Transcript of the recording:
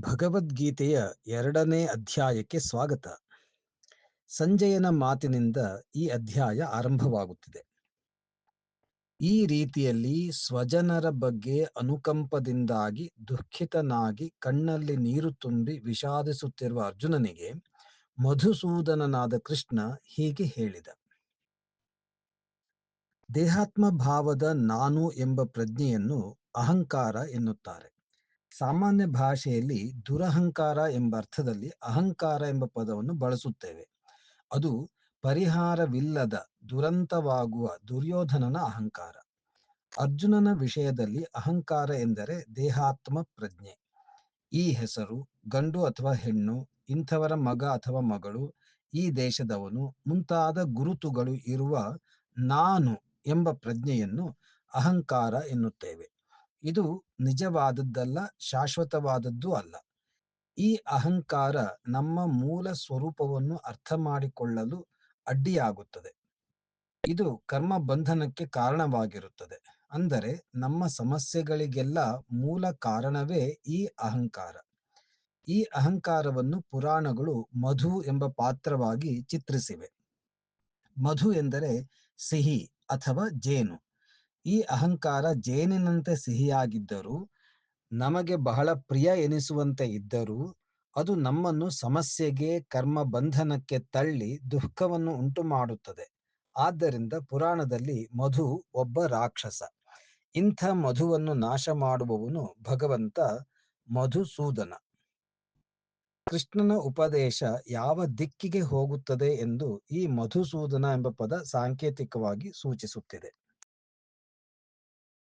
ಭಗವದ್ಗೀತೆಯ ಎರಡನೇ ಅಧ್ಯಾಯಕ್ಕೆ ಸ್ವಾಗತ. ಸಂಜಯನ ಮಾತಿನಿಂದ ಈ ಅಧ್ಯಾಯ ಆರಂಭವಾಗುತ್ತಿದೆ. ಈ ರೀತಿಯಲ್ಲಿ ಸ್ವಜನರ ಬಗ್ಗೆ ಅನುಕಂಪದಿಂದಾಗಿ ದುಃಖಿತನಾಗಿ ಕಣ್ಣಲ್ಲಿ ನೀರು ತುಂಬಿ ವಿಷಾದಿಸುತ್ತಿರುವ ಅರ್ಜುನನಿಗೆ ಮಧುಸೂದನನಾದ ಕೃಷ್ಣ ಹೀಗೆ ಹೇಳಿದ. ದೇಹಾತ್ಮ ಭಾವದ ನಾನು ಎಂಬ ಪ್ರಜ್ಞೆಯನ್ನು ಅಹಂಕಾರ ಎನ್ನುತ್ತಾರೆ. ಸಾಮಾನ್ಯ ಭಾಷೆಯಲ್ಲಿ ದುರಹಂಕಾರ ಎಂಬ ಅರ್ಥದಲ್ಲಿ ಅಹಂಕಾರ ಎಂಬ ಪದವನ್ನು ಬಳಸುತ್ತೇವೆ. ಅದು ಪರಿಹಾರವಿಲ್ಲದ ದುರಂತವಾಗುವ ದುರ್ಯೋಧನನ ಅಹಂಕಾರ. ಅರ್ಜುನನ ವಿಷಯದಲ್ಲಿ ಅಹಂಕಾರ ಎಂದರೆ ದೇಹಾತ್ಮ ಪ್ರಜ್ಞೆ. ಈ ಹೆಸರು, ಗಂಡು ಅಥವಾ ಹೆಣ್ಣು, ಇಂಥವರ ಮಗ ಅಥವಾ ಮಗಳು, ಈ ದೇಶದವನು, ಮುಂತಾದ ಗುರುತುಗಳು ಇರುವ ನಾನು ಎಂಬ ಪ್ರಜ್ಞೆಯನ್ನು ಅಹಂಕಾರ ಎನ್ನುತ್ತೇವೆ. ಇದು ನಿಜವಾದದ್ದಲ್ಲ, ಶಾಶ್ವತವಾದದ್ದು ಅಲ್ಲ. ಈ ಅಹಂಕಾರ ನಮ್ಮ ಮೂಲ ಸ್ವರೂಪವನ್ನು ಅರ್ಥ ಮಾಡಿಕೊಳ್ಳಲು ಅಡ್ಡಿಯಾಗುತ್ತದೆ. ಇದು ಕರ್ಮ ಬಂಧನಕ್ಕೆ ಕಾರಣವಾಗಿರುತ್ತದೆ. ಅಂದರೆ ನಮ್ಮ ಸಮಸ್ಯೆಗಳಿಗೆಲ್ಲ ಮೂಲ ಕಾರಣವೇ ಈ ಅಹಂಕಾರ. ಈ ಅಹಂಕಾರವನ್ನು ಪುರಾಣಗಳು ಮಧು ಎಂಬ ಪಾತ್ರವಾಗಿ ಚಿತ್ರಿಸಿವೆ. ಮಧು ಎಂದರೆ ಸಿಹಿ ಅಥವಾ ಜೇನು. ಈ ಅಹಂಕಾರ ಜೇನಿನಂತೆ ಸಿಹಿಯಾಗಿದ್ದರೂ, ನಮಗೆ ಬಹಳ ಪ್ರಿಯ ಎನಿಸುವಂತೆ ಇದ್ದರೂ, ಅದು ನಮ್ಮನ್ನು ಸಮಸ್ಯೆಗೆ ಕರ್ಮ ಬಂಧನಕ್ಕೆ ತಳ್ಳಿ ದುಃಖವನ್ನು ಉಂಟು ಮಾಡುತ್ತದೆ ಆದ್ದರಿಂದ ಪುರಾಣದಲ್ಲಿ ಮಧು ಒಬ್ಬ ರಾಕ್ಷಸ. ಇಂಥ ಮಧುವನ್ನು ನಾಶ ಮಾಡುವವನು ಭಗವಂತ ಮಧುಸೂದನ. ಕೃಷ್ಣನ ಉಪದೇಶ ಯಾವ ದಿಕ್ಕಿಗೆ ಹೋಗುತ್ತದೆ ಎಂದು ಈ ಮಧುಸೂದನ ಎಂಬ ಪದ ಸಾಂಕೇತಿಕವಾಗಿ ಸೂಚಿಸುತ್ತಿದೆ.